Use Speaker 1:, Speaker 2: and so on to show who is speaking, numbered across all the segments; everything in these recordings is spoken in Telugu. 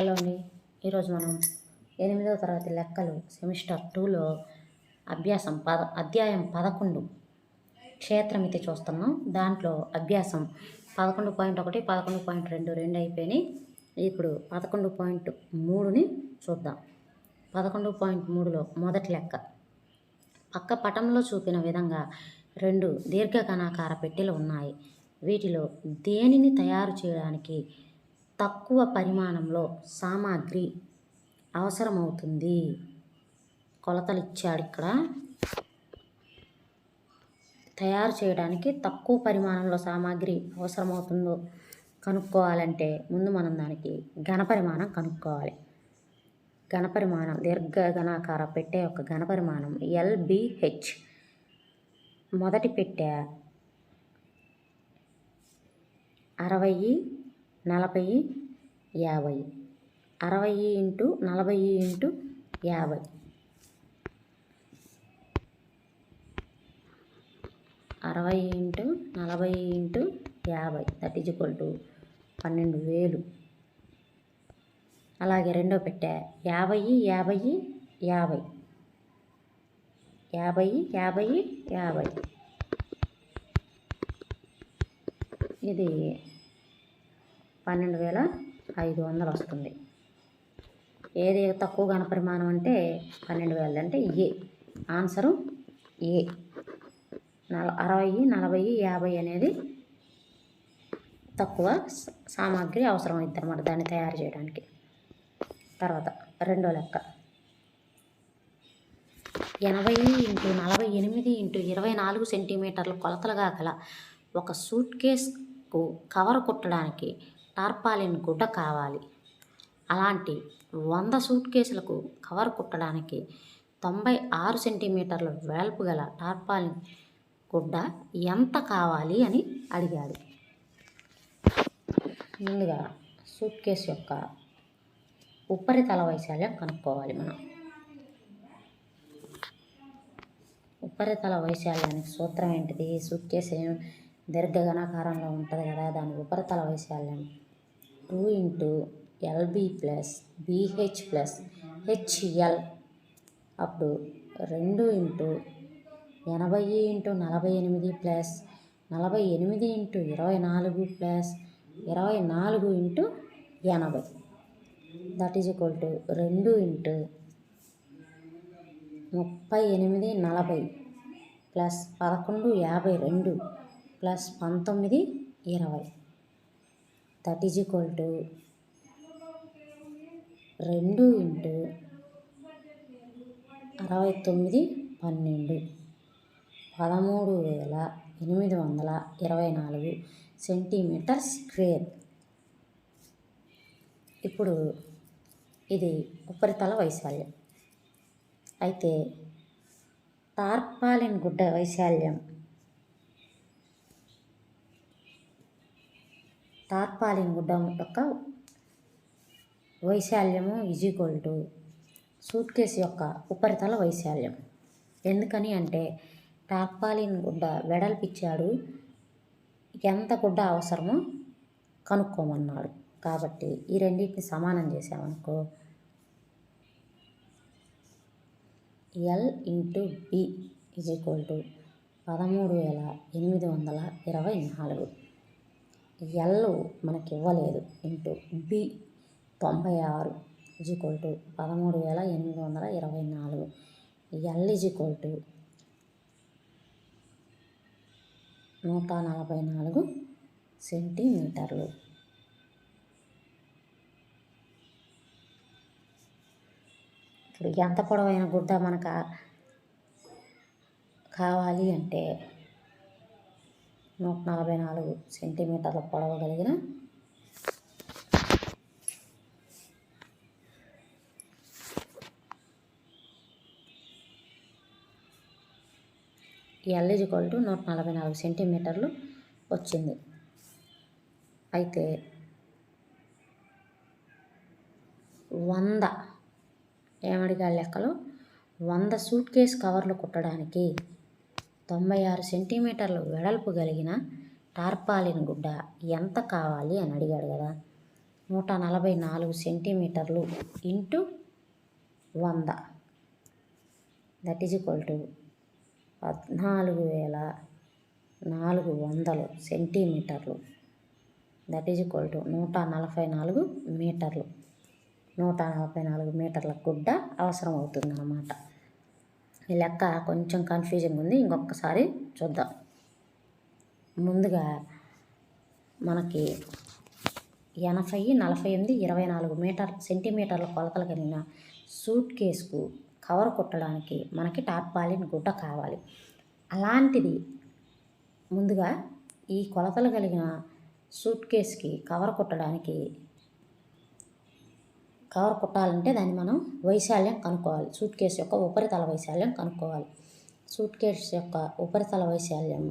Speaker 1: హలో అండి ఈరోజు మనం ఎనిమిదవ తరగతి లెక్కలు సెమిస్టర్ టూలో అభ్యాసం పద అధ్యాయం పదకొండు క్షేత్రమితి చూస్తున్నాం. దాంట్లో అభ్యాసం పదకొండు పాయింట్ ఒకటి పదకొండు పాయింట్ రెండు రెండు అయిపోయినాయి. ఇప్పుడు పదకొండు పాయింట్ మూడుని చూద్దాం. పదకొండు పాయింట్ మూడులో మొదటి లెక్క. పక్క పటంలో చూపిన విధంగా రెండు దీర్ఘకణాకార పెట్టెలు ఉన్నాయి. వీటిలో దేనిని తయారు చేయడానికి తక్కువ పరిమాణంలో సామాగ్రి అవసరమవుతుంది. కొలతలు ఇచ్చాడు ఇక్కడ. తయారు చేయడానికి తక్కువ పరిమాణంలో సామాగ్రి అవసరమవుతుందో కనుక్కోవాలంటే ముందు మనం దానికి ఘనపరిమాణం కనుక్కోవాలి. ఘనపరిమాణం దీర్ఘ ఘనాకార పెట్టె ఒక ఘనపరిమాణం ఎల్బిహెచ్. మొదటి పెట్టె అరవై నలభై యాభై. అరవై ఇంటూ నలభై ఇంటూ యాభై. అరవై ఇంటూ నలభై ఇంటూ యాభై. దట్ ఈజ్ ఈక్వల్ టు పన్నెండు వేలు. అలాగే రెండో పెట్టా. యాభై యాభై యాభై. యాభై యాభై యాభై. ఇది పన్నెండు వేల ఐదు వందలు వస్తుంది ఏది తక్కువ ఘనపరిమాణం అంటే పన్నెండు వేలు అంటే ఏ? ఆన్సరు ఏ. నల అరవై నలభై యాభై అనేది తక్కువ సామాగ్రి అవసరం అవుతుంది అన్నమాట దాన్ని తయారు చేయడానికి. తర్వాత రెండో లెక్క. ఎనభై ఇంటూ నలభై ఎనిమిది ఇంటూ ఇరవై నాలుగు సెంటీమీటర్ల కొలతలుగా గల ఒక సూట్ కేస్కు కవర్ కుట్టడానికి టార్పాలిన్ గుడ్డ కావాలి. అలాంటి వంద సూట్ కేసులకు కవర్ కుట్టడానికి తొంభై ఆరు సెంటీమీటర్ల వెడల్పు గల టార్పాలిన్ గుడ్డ ఎంత కావాలి అని అడిగాడు. ముందుగా సూట్ కేసు యొక్క ఉపరితల వైశాల్యం కనుక్కోవాలి మనం. ఉపరితల వైశాల్యానికి సూత్రం ఏంటిది? సూట్ కేసు ఏం? దీర్ఘఘనాకారంలో ఉంటుంది కదా దాని ఉపరితల వైశాల్యం two into LB plus BH plus HL అప్పుడు రెండు ఇంటూ ఎనభై ఇంటూ నలభై ఎనిమిది ప్లస్ నలభై ఎనిమిది ఇంటూ ఇరవై నాలుగు ప్లస్ ఇరవై నాలుగు ఇంటూ ఎనభై. దట్ ఈజ్ ఈక్వల్ టు రెండు ఇంటూ ముప్పై ఎనిమిది నలభై ప్లస్ పదకొండు యాభై రెండు ప్లస్ పంతొమ్మిది ఇరవై. దట్ ఈజ్ ఈక్వల్ టు రెండు ఇంటూ అరవై తొమ్మిది పన్నెండు. పదమూడు వేల ఎనిమిది వందల ఇరవై నాలుగు సెంటీమీటర్ స్క్వేర్. ఇప్పుడు ఇది ఉపరితల వైశాల్యం. అయితే టార్పాలిన్ గుడ్డ వైశాల్యం టార్పాలిన్ గుడ్డ యొక్క వైశాల్యము is equal to suitcase యొక్క ఉపరితల వైశాల్యం. ఎందుకని అంటే టార్పాలిన్ గుడ్డ వెడల్పిచ్చాడు ఎంత గుడ్డ అవసరమో కనుక్కోమన్నాడు. కాబట్టి ఈ రెండింటిని సమానం చేసామనుకో L into B is equal to పదమూడు వేల ఎనిమిది వందల ఇరవై నాలుగు. ఎల్ మనకి ఇవ్వలేదు ఇంటూ బి తొంభై ఆరు ఈజ్వల్ టు పదమూడు వేల ఎనిమిది వందల ఇరవై నాలుగు. ఎల్ ఈజ్వల్ టు నూట నలభై నాలుగు సెంటీమీటర్లు. ఇప్పుడు ఎంత పొడవైన గుడ్డ మనకు కావాలి అంటే నూట నలభై నాలుగు సెంటీమీటర్ల పొడవు కలిగిన ఎల్ టు నూట నలభై నాలుగు సెంటీమీటర్లు వచ్చింది. అయితే వంద ఏమడిగా లెక్కలో? వంద సూట్ కేస్ కవర్లు కుట్టడానికి తొంభై ఆరు సెంటీమీటర్లు వెడల్పు కలిగిన టార్పాలిన్ గుడ్డ ఎంత కావాలి అని అడిగాడు కదా? నూట నలభై నాలుగు సెంటీమీటర్లు ఇంటూ వంద. దట్ ఈజ్ ఈక్వల్ టు పద్నాలుగు వేల నాలుగు వందలు సెంటీమీటర్లు. దట్ ఈజ్ ఈక్వల్ టు నూట నలభై నాలుగు మీటర్లు. నూట నలభై నాలుగు మీటర్ల గుడ్డ అవసరం అవుతుంది అన్నమాట ఈ లెక్క కొంచెం కన్ఫ్యూజింగ్ ఉంది ఇంకొకసారి చూద్దాం. ముందుగా మనకి ఎనభై నలభై ఎనిమిది ఇరవై నాలుగు మీటర్ సెంటీమీటర్ల కొలతలు కలిగిన సూట్ కేసుకు కవర్ కుట్టడానికి మనకి టార్పాలిన్ గుడ్డ కావాలి. అలాంటిది ముందుగా ఈ కొలతలు కలిగిన సూట్ కేసుకి కవర్ కుట్టడానికి కవర్ కుట్టాలంటే దాన్ని మనం వైశాల్యం కనుక్కోవాలి. సూట్ కేసు యొక్క ఉపరితల వైశాల్యం కనుక్కోవాలి. సూట్ కేస్ యొక్క ఉపరితల వైశాల్యం.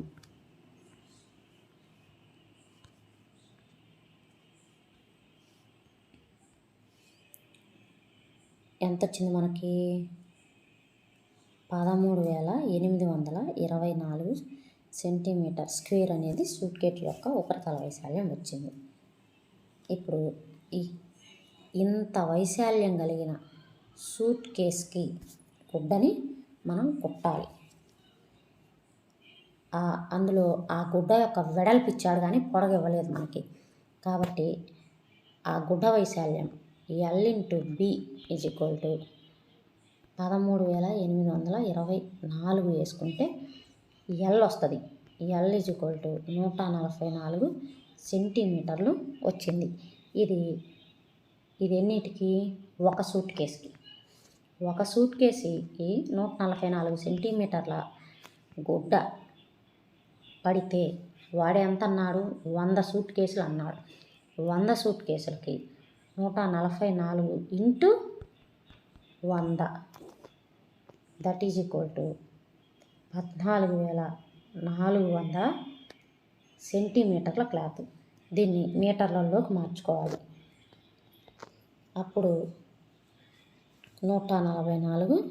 Speaker 1: ఎంత వచ్చింది మనకి? పదమూడు వేల ఎనిమిది వందల ఇరవై నాలుగు సెంటీమీటర్ స్క్వేర్ అనేది సూట్ కేట్ యొక్క ఉపరితల వైశాల్యం వచ్చింది. ఇప్పుడు ఈ ఇంత వైశాల్యం కలిగిన సూట్ కేస్కి గుడ్డని మనం కుట్టాలి. అందులో ఆ గుడ్డ యొక్క వెడల్పు ఇచ్చాడు కానీ పొడగివ్వలేదు మనకి. కాబట్టి ఆ గుడ్డ వైశాల్యం L into B is equal to పదమూడు వేల ఎనిమిది వందల ఇరవై నాలుగు వేసుకుంటే ఎల్ వస్తుంది. ఎల్ ఈజ్ ఈక్వల్ టు నూట నలభై నాలుగు సెంటీమీటర్లు వచ్చింది. ఇది ఇది ఎన్నిటికి ఒక సూట్ కేసుకి. ఒక సూట్ కేసుకి నూట నలభై నాలుగు సెంటీమీటర్ల గుడ్డ పడితే వాడు ఎంత అన్నాడు వంద సూట్ కేసులు అన్నాడు. వంద సూట్ కేసులకి నూట నలభై నాలుగు ఇంటూ వంద. దట్ ఈజ్ ఈక్వల్ టు పద్నాలుగు వేల నాలుగు వంద సెంటీమీటర్ల క్లాత్. దీన్ని మీటర్లలోకి మార్చుకోవాలి. అప్పుడు నూట నలభై నాలుగు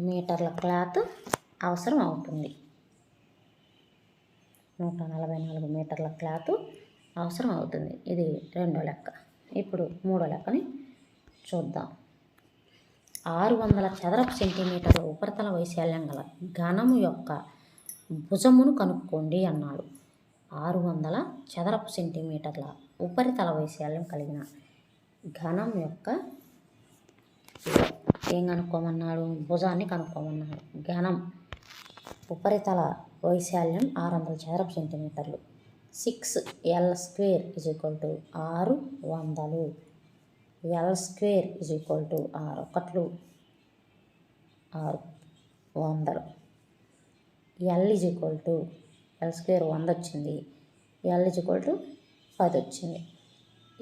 Speaker 1: మీటర్ల క్లాత్ అవసరం అవుతుంది. నూట నలభై నాలుగు మీటర్ల క్లాత్ అవసరం అవుతుంది. ఇది రెండో లెక్క. ఇప్పుడు మూడో లెక్కని చూద్దాం. ఆరు వందల చదరపు సెంటీమీటర్ల ఉపరితల వైశాల్యం గల ఘనము యొక్క భుజమును కనుక్కోండి అన్నాడు. ఆరు వందల చదరపు సెంటీమీటర్ల ఉపరితల వైశాల్యం కలిగిన ఘనం యొక్క ఏం కనుక్కోమన్నాడు? భుజాన్ని కనుక్కోమన్నాడు. ఘనం ఉపరితల వైశాల్యం ఆరు వందల చదరపు సెంటీమీటర్లు. Six L square is equal to ఆరు వందలు. L square is equal to ఆరు ఒకట్లు. ఆరు వందలు. L is equal to L square వంద వచ్చింది. ఎల్ ఇజ్ ఈక్వల్ టు పది వచ్చింది.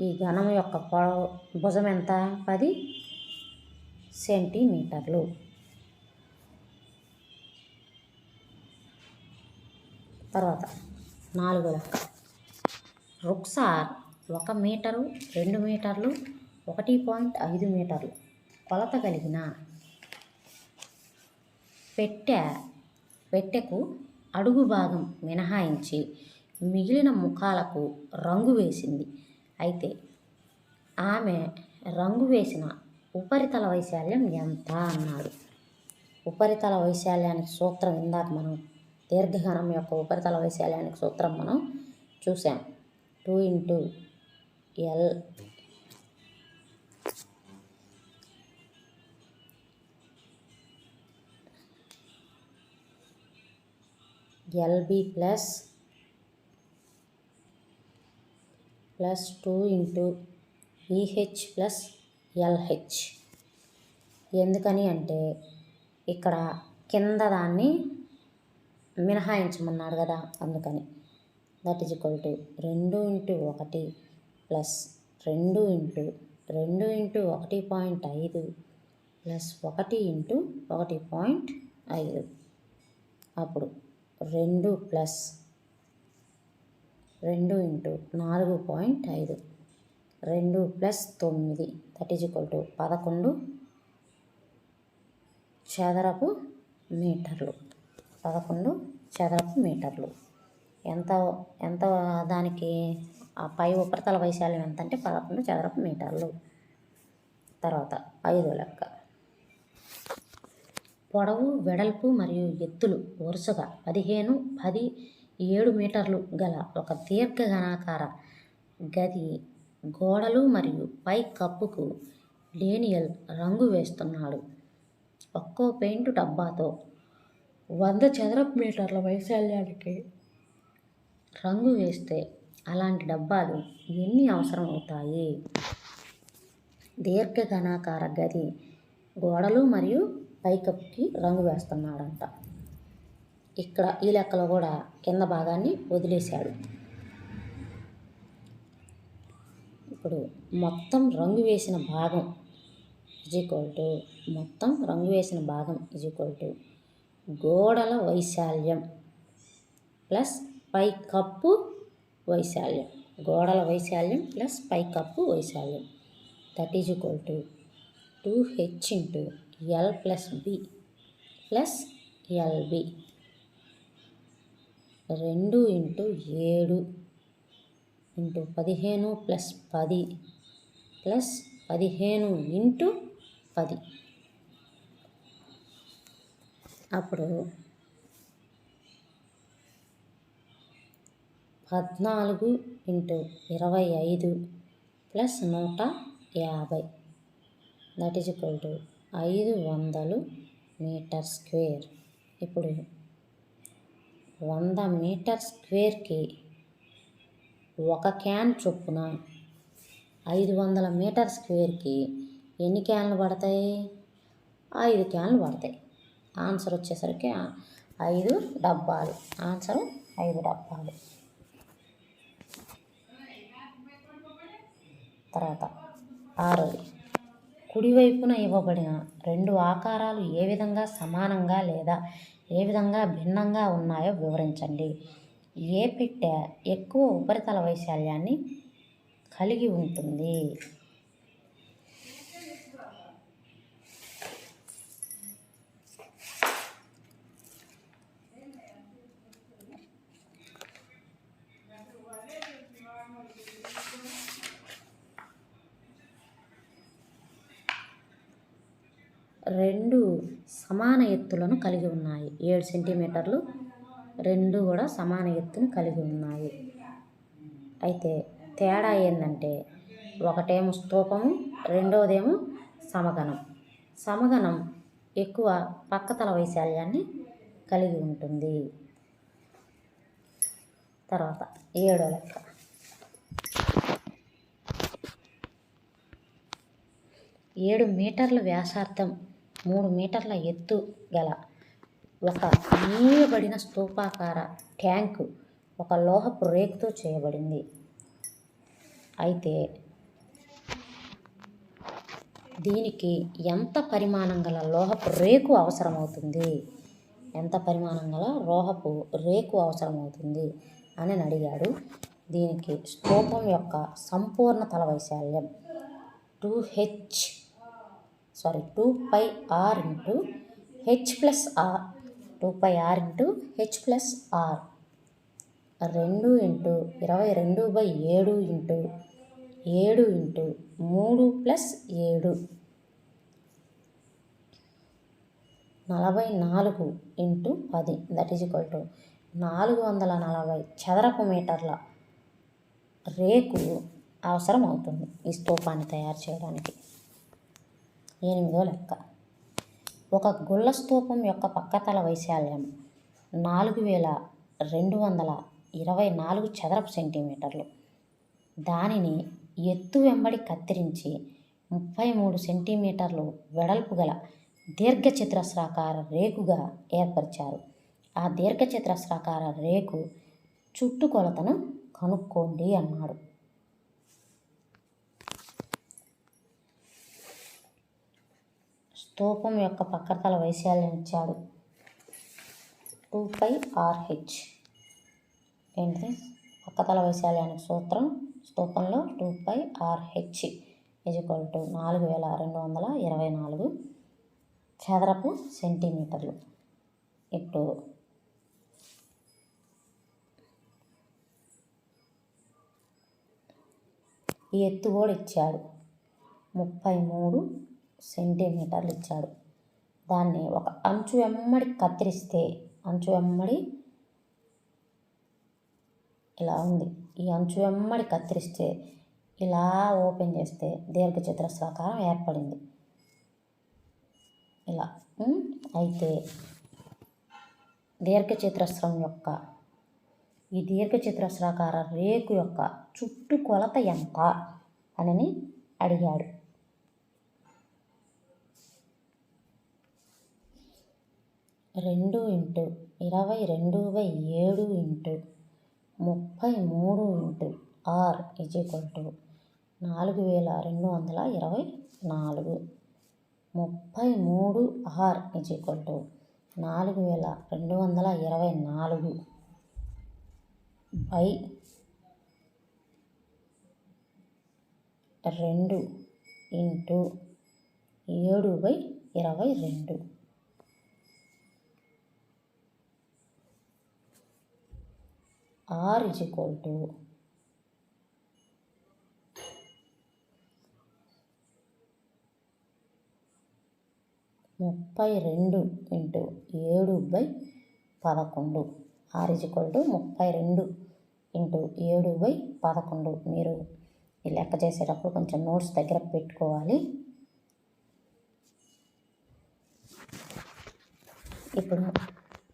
Speaker 1: ఈ ఘనం యొక్క పొడవు భుజం ఎంత? పది సెంటీమీటర్లు. తర్వాత నాలుగు లెక్క రుక్సార్ ఒక మీటరు రెండు మీటర్లు ఒకటి పాయింట్ ఐదు మీటర్లు. కొలత కలిగిన పెట్టె పెట్టెకు అడుగు భాగం మినహాయించి మిగిలిన ముఖాలకు రంగు వేసింది. అయితే ఆమె రంగు వేసిన ఉపరితల వైశాల్యం ఎంత అన్నాడు. ఉపరితల వైశాల్యానికి సూత్రం ఇందాక మనం దీర్ఘఘనం యొక్క ఉపరితల వైశాల్యానికి సూత్రం మనం చూసాం two into L LB plus plus two into EH plus LH. ఎందుకని అంటే ఇక్కడ కింద దాన్ని మినహాయించమన్నాడు కదా అందుకని. దట్ ఈజ్ ఈక్వల్ టు రెండు ఇంటూ ఒకటి ప్లస్ రెండు ఇంటూ రెండు ఇంటూ ఒకటి పాయింట్ ఐదు ప్లస్ ఒకటి ఇంటూ ఒకటి పాయింట్ ఐదు. అప్పుడు రెండు ప్లస్ రెండు ఇంటూ నాలుగు పాయింట్ ఐదు. రెండు ప్లస్ తొమ్మిది దట్ ఈజ్ ఈక్వల్ టు పదకొండు చదరపు మీటర్లు. పదకొండు చదరపు మీటర్లు. ఎంత ఎంత దానికి ఆ పై ఉపరితల వైశాల్యం ఎంత అంటే పదకొండు చదరపు మీటర్లు. తర్వాత ఐదో లెక్క. పొడవు వెడల్పు మరియు ఎత్తులు వరుసగా పదిహేను పది ఏడు మీటర్లు గల ఒక దీర్ఘఘనాకార గది గోడలు మరియు పై కప్పుకు డేనియల్ రంగు వేస్తున్నాడు. ఒక్కో పెయింట్ డబ్బాతో వంద చదరపు మీటర్ల వైశాల్యానికి రంగు వేస్తే అలాంటి డబ్బాలు ఎన్ని అవసరం అవుతాయి? దీర్ఘఘనాకార గది గోడలు మరియు పైకప్పుకి రంగు వేస్తున్నాడంట. ఇక్కడ ఈ లెక్కలో కూడా కింద భాగాన్ని వదిలేశాడు. ఇప్పుడు మొత్తం రంగు వేసిన భాగం ఇజ్ ఈక్వల్ టు మొత్తం రంగు వేసిన భాగం ఇజ్ ఈక్వల్ టు గోడల వైశాల్యం ప్లస్ పై కప్పు వైశాల్యం. గోడల వైశాల్యం ప్లస్ పై కప్పు వైశాల్యం. That is equal to two H into L plus B plus LB రెండు ఇంటూ ఏడు ఇంటూ పదిహేను ప్లస్ పది ప్లస్ పదిహేను ఇంటూ పది. అప్పుడు పద్నాలుగు ఇంటూ ఇరవై ఐదు ప్లస్ నూట యాభై. దట్ ఈజ్ ఈక్వల్ టు ఐదు వందలు మీటర్ స్క్వేర్. ఇప్పుడు వంద మీటర్ స్క్వేర్కి ఒక క్యాన్ చొప్పున ఐదు వందల మీటర్ స్క్వేర్కి ఎన్ని క్యాన్లు పడతాయి? ఐదు క్యాన్లు పడతాయి. ఆన్సర్ వచ్చేసరికి ఐదు డబ్బాలు. ఆన్సర్ ఐదు డబ్బాలు. తర్వాత ఆరోది కుడివైపున ఇవ్వబడిన రెండు ఆకారాలు ఏ విధంగా సమానంగా లేదా ఏ విధంగా భిన్నంగా ఉన్నాయో వివరించండి. ఏ పెట్టె ఎక్కువ ఉపరితల వైశాల్యాన్ని కలిగి ఉంటుంది? రెండు సమాన ఎత్తులను కలిగి ఉన్నాయి. ఏడు సెంటీమీటర్లు రెండు కూడా సమాన ఎత్తును కలిగి ఉన్నాయి. అయితే తేడా ఏంటంటే ఒకటేమో స్తూపము రెండవదేమో సమగణం. సమగణం ఎక్కువ పక్కతల వైశాల్యాన్ని కలిగి ఉంటుంది. తర్వాత ఏడో లెక్క. ఏడు మీటర్ల వ్యాసార్థం మూడు మీటర్ల ఎత్తు గల ఒక నీయబడిన స్తూపాకార ట్యాంకు ఒక లోహపు రేకుతో చేయబడింది. అయితే దీనికి ఎంత పరిమాణం గల లోహపు రేకు అవసరమవుతుంది? ఎంత పరిమాణం గల లోహపు రేకు అవసరమవుతుంది అని అడిగాడు దీనికి స్తూపం యొక్క సంపూర్ణ తల వైశాల్యం two H sorry two pi R into H plus R two pi R into H plus R. రెండు ఇంటూ ఇరవై రెండు బై ఏడు ఇంటూ ఏడు ఇంటూ మూడు ప్లస్ ఏడు. నలభై నాలుగు ఇంటూ పది దట్ ఈజ్ ఈక్వల్ టు నాలుగు వందల నలభై చదరపు మీటర్ల రేకు అవసరం అవుతుంది ఈ స్తూపాన్ని తయారు చేయడానికి. ఎనిమిదో లెక్క. ఒక గుళ్ళ స్తూపం యొక్క పక్కతల వైశాల్యం నాలుగు వేల రెండు వందల ఇరవై నాలుగు చదరపు సెంటీమీటర్లు. దానిని ఎత్తు వెంబడి కత్తిరించి ముప్పై మూడు సెంటీమీటర్లు వెడల్పు గల దీర్ఘచతురస్రాకార రేకుగా ఏర్పరిచారు. ఆ దీర్ఘచతురస్రాకార రేకు చుట్టుకొలతను కనుక్కోండి అన్నాడు. స్తూపం యొక్క పక్కతల వైశాల్యం ఇచ్చాడు. టూ పై ఆర్హెచ్ ఏంటిది? పక్కతల వైశాల్యానికి సూత్రం స్తూపంలో two pi RH equal to నాలుగు వేల రెండు వందల ఇరవై నాలుగు చదరపు సెంటీమీటర్లు. ఇప్పుడు ఈ ఎత్తు కూడా ఇచ్చాడు. ముప్పై మూడు సెంటీమీటర్లు ఇచ్చాడు. దాన్ని ఒక అంచు ఎమ్మడి కత్తిరిస్తే అంచు వెమ్మడి ఇలా ఉంది. ఈ అంచు వెమ్మడి కత్తిరిస్తే ఇలా ఓపెన్ చేస్తే దీర్ఘచతురస్రాకారం ఏర్పడింది. ఇలా అయితే దీర్ఘచతురస్రం యొక్క ఈ దీర్ఘచతురస్రాకార రేకు యొక్క చుట్టుకొలత ఎంత? అని అడిగాడు. రెండు ఇంటూ ఇరవై రెండు బై ఏడు ఇంటూ ముప్పై మూడు into R is equal to నాలుగు వేల రెండు వందల ఇరవై నాలుగు. ముప్పై మూడు ఆర్ ఈజ్ ఈక్వల్ టు నాలుగు వేల రెండు వందల ఇరవై నాలుగు బై రెండు ఇంటూ ఏడు బై ఇరవై రెండు. ఆర్ ఇజ్ ఈక్వల్ టు ముప్పై రెండు ఇంటూ ఏడు బై పదకొండు. ఆర్ ఇజ్ ఈక్వల్ టు ముప్పై రెండు ఇంటూ ఏడు బై పదకొండు. మీరు ఈ లెక్క చేసేటప్పుడు కొంచెం నోట్స్ దగ్గర పెట్టుకోవాలి. ఇప్పుడు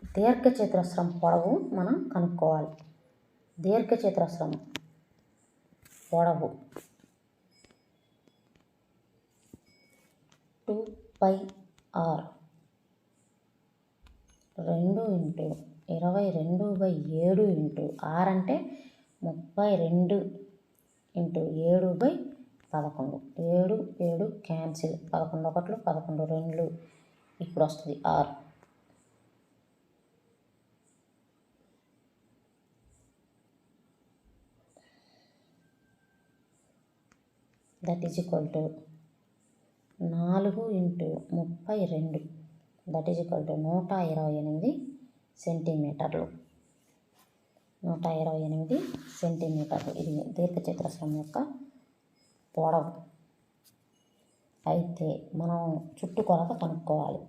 Speaker 1: దీర్ఘచతురస్రం పొడవు మనం కనుక్కోవాలి. దీర్ఘచతురస్రం పొడవు టూ పై ఆర్. రెండు ఇంటూ ఇరవై రెండు బై ఏడు ఇంటూ ఆర్ అంటే ముప్పై రెండు ఇంటూ ఏడు బై పదకొండు. ఏడు ఏడు క్యాన్సిల్. పదకొండు ఒకట్లు పదకొండు రెండు. ఇప్పుడు వస్తుంది R. That is equal to నాలుగు ఇంటూ ముప్పై రెండు. దట్ ఈజ్ ఈక్వల్ టు నూట ఇరవై ఎనిమిది సెంటీమీటర్లు. నూట ఇరవై ఎనిమిది సెంటీమీటర్లు. ఇది దీర్ఘచతురస్రం యొక్క పొడవు. అయితే మనం చుట్టుకొలత కనుక్కోవాలి.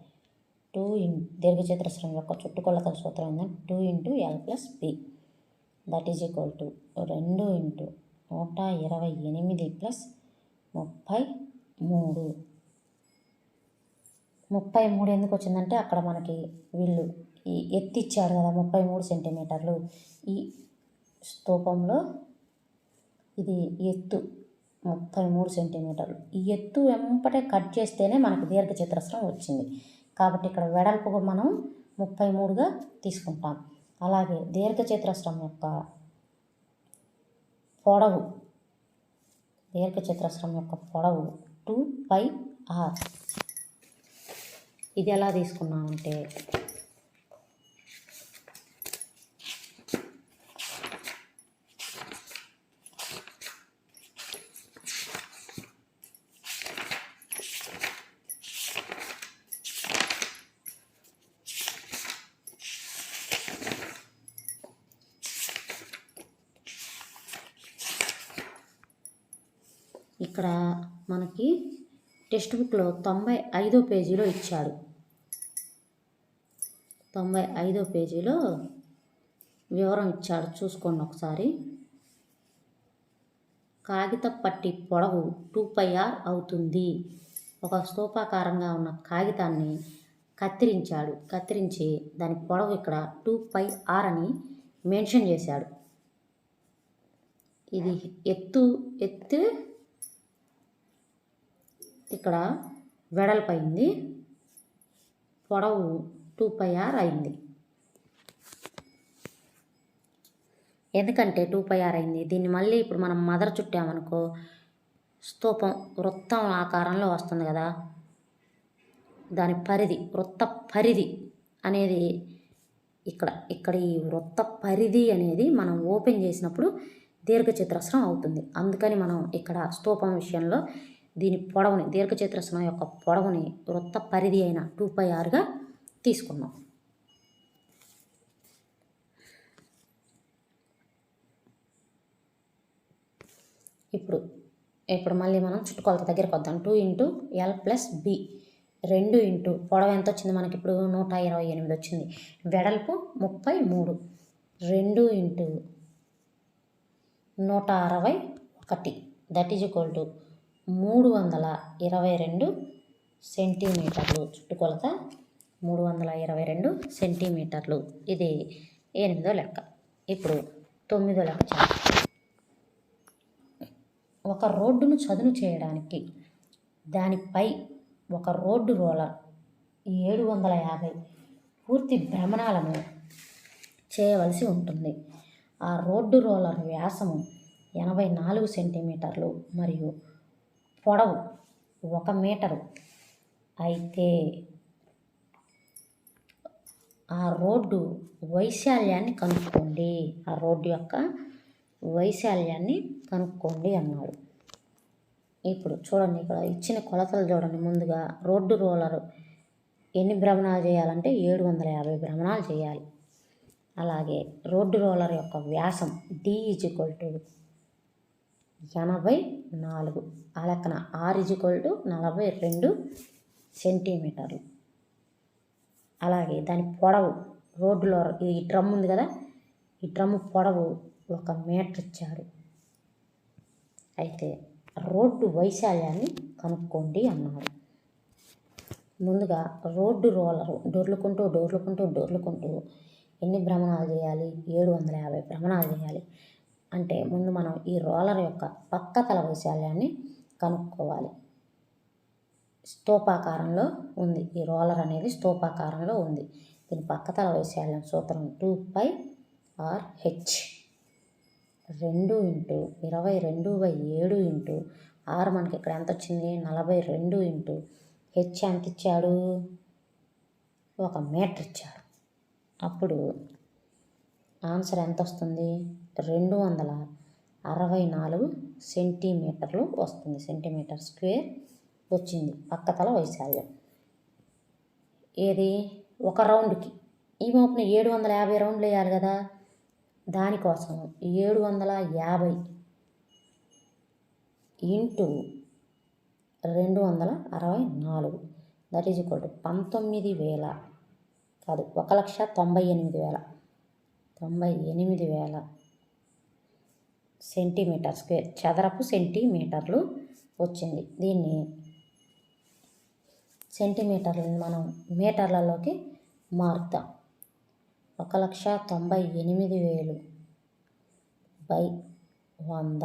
Speaker 1: టూ ఇన్ దీర్ఘచతురస్రం యొక్క చుట్టుకొలత సూత్రం ఏంటంటే two into L plus B. That is equal to రెండు ఇంటూ నూట ఇరవై ఎనిమిది ప్లస్ ముప్పై మూడు. ముప్పై మూడు ఎందుకు వచ్చిందంటే అక్కడ మనకి వీళ్ళు ఈ ఎత్తిచ్చాడు కదా ముప్పై మూడు సెంటీమీటర్లు. ఈ స్తూపంలో ఇది ఎత్తు ముప్పై మూడు సెంటీమీటర్లు. ఈ ఎత్తు వెంపటే కట్ చేస్తేనే మనకి దీర్ఘ చతురస్రం వచ్చింది. కాబట్టి ఇక్కడ వెడల్పు మనం ముప్పై మూడుగా తీసుకుంటాం. అలాగే దీర్ఘ చతురస్రం యొక్క పొడవు దీర్ఘ చతురస్రం యొక్క పొడవు టూ పై ఆర్ ఇది ఎలా తీసుకున్నామంటే ఇక్కడ మనకి టెక్స్ట్ బుక్లో తొంభై ఐదో పేజీలో ఇచ్చాడు. తొంభై ఐదో పేజీలో వివరం ఇచ్చాడు. చూసుకోండి ఒకసారి. కాగిత పట్టి పొడవు టూ పై ఆర్ అవుతుంది. ఒక స్తూపాకారంగా ఉన్న కాగితాన్ని కత్తిరించాడు. కత్తిరించి దాని పొడవు ఇక్కడ టూ పై ఆర్ అని మెన్షన్ చేశాడు. ఇది ఎత్తు ఎత్తు ఇక్కడ వెడల్పైంది. పొడవు టూ పై ఆర్ అయింది. ఎందుకంటే టూ పై ఆర్ అయింది. దీన్ని మళ్ళీ ఇప్పుడు మనం మదర్ చుట్టామనుకో స్తూపం వృత్తం ఆకారంలో వస్తుంది కదా. దాని పరిధి వృత్త పరిధి అనేది ఇక్కడ ఇక్కడ ఈ వృత్త పరిధి అనేది మనం ఓపెన్ చేసినప్పుడు దీర్ఘచతురస్రం అవుతుంది. అందుకని మనం ఇక్కడ స్తూపం విషయంలో దీని పొడవుని దీర్ఘచతురస్రం యొక్క పొడవుని వృత్త పరిధి అయిన టూ పై ఆరుగా తీసుకున్నాం. ఇప్పుడు ఇప్పుడు మళ్ళీ మనం చుట్టుకొలత దగ్గరికి వద్దాం two into L plus B. రెండు ఇంటూ పొడవు ఎంత వచ్చింది మనకి? ఇప్పుడు నూట ఇరవై ఎనిమిది వచ్చింది. వెడల్పు ముప్పై మూడు. రెండు ఇంటూ నూట అరవై ఒకటి. దట్ ఈజ్ ఈక్వల్ టు మూడు వందల ఇరవై రెండు సెంటీమీటర్లు చుట్టుకొలత మూడు వందల ఇరవై రెండు సెంటీమీటర్లు. ఇది ఎనిమిదో లెక్క. ఇప్పుడు తొమ్మిదో లెక్క ఒక రోడ్డును చదును చేయడానికి దానిపై ఒక రోడ్డు రోలర్ ఏడు వందల యాభై పూర్తి భ్రమణాలను చేయవలసి ఉంటుంది. ఆ రోడ్డు రోలర్ వ్యాసము ఎనభై నాలుగు సెంటీమీటర్లు మరియు పొడవు ఒక మీటరు. అయితే ఆ రోడ్డు వైశాల్యాన్ని కనుక్కోండి. ఆ రోడ్డు యొక్క వైశాల్యాన్ని కనుక్కోండి అన్నాడు. ఇప్పుడు చూడండి ఇక్కడ ఇచ్చిన కొలతలు చూడండి. ముందుగా రోడ్డు రోలరు ఎన్ని భ్రమణాలు చేయాలంటే ఏడు వందల యాభై భ్రమణాలు చేయాలి. అలాగే రోడ్డు రోలర్ యొక్క వ్యాసం డి ఈజ్ ఈక్వల్ టు ఎనభై నాలుగు. ఆ లెక్కన ఆర్ టు నలభై రెండు సెంటీమీటర్లు. అలాగే దాని పొడవు రోడ్డులో ఈ డ్రమ్ ఉంది కదా ఈ డ్రమ్ పొడవు ఒక మీటర్ ఇచ్చారు అయితే రోడ్డు వైశాల్యాన్ని కనుక్కోండి అన్నారు ముందుగా రోడ్డు రోలరు డొర్లుకుంటూ డొర్లుకుంటూ డొర్లుకుంటూ ఎన్ని భ్రమణాలు చేయాలి? ఏడు వందల యాభై భ్రమణాలు చేయాలి. అంటే ముందు మనం ఈ రోలర్ యొక్క పక్క తల వైశాల్యాన్ని కనుక్కోవాలి. స్తూపాకారంలో ఉంది. ఈ రోలర్ అనేది స్తూపాకారంలో ఉంది. దీని పక్క తల వైశాల్యం సూత్రం టూ పై ఆర్ హెచ్. రెండు ఇంటూ ఇరవై రెండు బై ఏడు ఇంటూ ఆర్ మనకి ఇక్కడ ఎంత వచ్చింది? నలభై రెండు ఇంటూ హెచ్ ఎంత ఇచ్చాడు? ఒక మీటర్ ఇచ్చాడు. అప్పుడు ఆన్సర్ ఎంత వస్తుంది? రెండు వందల అరవై నాలుగు సెంటీమీటర్లు వస్తుంది. సెంటీమీటర్ స్క్వేర్ వచ్చింది. పక్కతల వైశాల్యం. ఏది? ఒక రౌండ్కి. ఈ మోపున ఏడు వందల యాభై రౌండ్లు వేయాలి కదా. దానికోసం ఏడు వందల యాభై ఇంటూ రెండు వందల అరవై నాలుగు. దట్ ఈజ్ ఈక్వల్ టు పంతొమ్మిది వేల కాదు ఒక లక్ష తొంభై ఎనిమిది వేల. తొంభై ఎనిమిది వేల సెంటీమీటర్ స్క్వేర్ చదరపు సెంటీమీటర్లు వచ్చింది. దీన్ని సెంటీమీటర్లను మనం మీటర్లలోకి మారుతాం. ఒక లక్ష తొంభై ఎనిమిది వేలు బై వంద.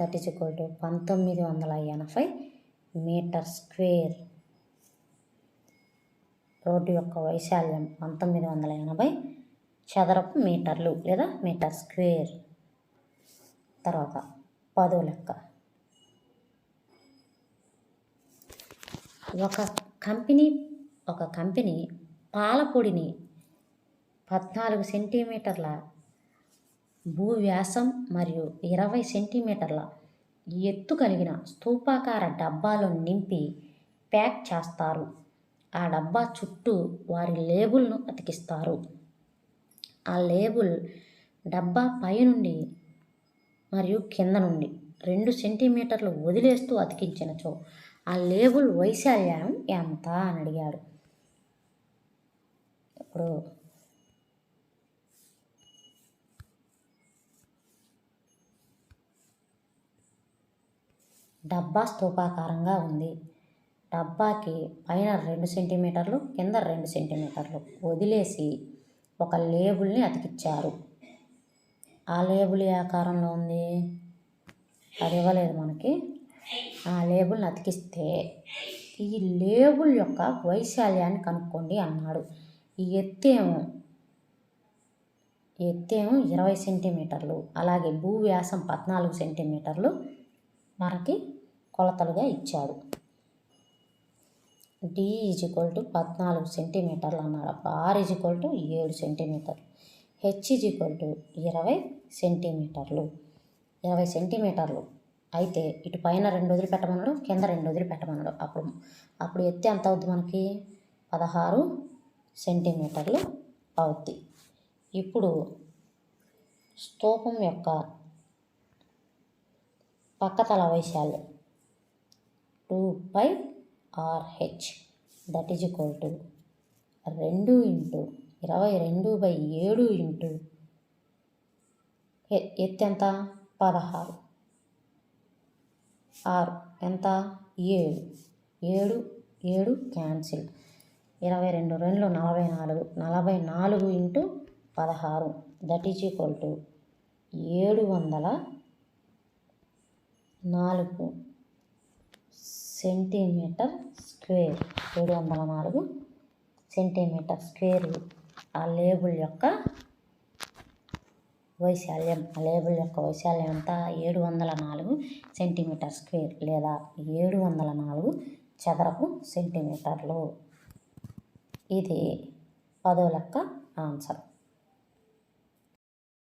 Speaker 1: దట్ ఈజ్ ఈక్వల్ టు పంతొమ్మిది వందల ఎనభై మీటర్ స్క్వేర్ రోడ్డు యొక్క వైశాల్యం పంతొమ్మిది వందల ఎనభై చదరపు మీటర్లు లేదా మీటర్ స్క్వేర్. తర్వాత పదో లెక్క. ఒక కంపెనీ ఒక కంపెనీ పాలపొడిని పద్నాలుగు సెంటీమీటర్ల భూవ్యాసం మరియు ఇరవై సెంటీమీటర్ల ఎత్తు కలిగిన స్తూపాకార డబ్బాలో నింపి ప్యాక్ చేస్తారు. ఆ డబ్బా చుట్టూ వారి లేబుల్ను అతికిస్తారు. ఆ లేబుల్ డబ్బా పై నుండి మరియు కింద నుండి రెండు సెంటీమీటర్లు వదిలేస్తూ అతికించినచో ఆ లేబుల్ వైశాల్యం ఎంత అని అడిగాడు. ఇప్పుడు డబ్బా స్తూపాకారంగా ఉంది. డబ్బాకి పైన రెండు సెంటీమీటర్లు కింద రెండు సెంటీమీటర్లు వదిలేసి ఒక లేబుల్ని అతికిచ్చారు. ఆ లేబుల్ ఏ ఆకారంలో ఉంది? అది ఇవ్వలేదు మనకి. ఆ లేబుల్ని అతికిస్తే ఈ లేబుల్ యొక్క వైశాల్యాన్ని కనుక్కోండి అన్నాడు. ఈ ఎత్తేమో ఎత్తేమో ఇరవై సెంటీమీటర్లు అలాగే భూవ్యాసం పద్నాలుగు సెంటీమీటర్లు మనకి కొలతలుగా ఇచ్చాడు. డి ఈజ్ ఈక్వల్ టు పద్నాలుగు సెంటీమీటర్లు అన్నాడు. అప్పుడు ఆర్ ఈజ్ ఈక్వల్ టు ఏడు సెంటీమీటర్లు. హెచ్ ఈజ్ ఈక్వల్ టు ఇరవై సెంటీమీటర్లు. ఇరవై సెంటీమీటర్లు. అయితే ఇటు పైన రెండు వదిలి పెట్టమన్నాడు కింద రెండు వదిలి పెట్టమన్నాడు అప్పుడు అప్పుడు ఎత్తి ఎంత అవుద్ది మనకి? పదహారు సెంటీమీటర్లు అవుద్ది. ఇప్పుడు స్తూపం యొక్క పక్కతల వైశాల్యం two pi RH that is equal to రెండు ఇంటూ ఇరవై రెండు బై ఏడు ఇంటూ ఎత్తు ఎంత పదహారు. ఆరు. ఎంత? ఏడు. ఏడు ఏడు క్యాన్సిల్. ఇరవై రెండు రెండు నలభై నాలుగు. నలభై నాలుగు ఇంటూ పదహారు. దట్ ఈజ్ ఈక్వల్ టు ఏడు వందల నాలుగు సెంటీమీటర్ స్క్వేర్. ఏడు వందల నాలుగు సెంటీమీటర్ స్క్వేర్. ఆ లేబుల్ యొక్క వైశాల్యం. లేబుల్ యొక్క వైశాల్యం ఎంత? ఏడు వందల నాలుగు సెంటీమీటర్ స్క్వేర్ లేదా ఏడు వందల నాలుగు చదరపు సెంటీమీటర్లు? ఇది పదో లెక్క ఆన్సర్.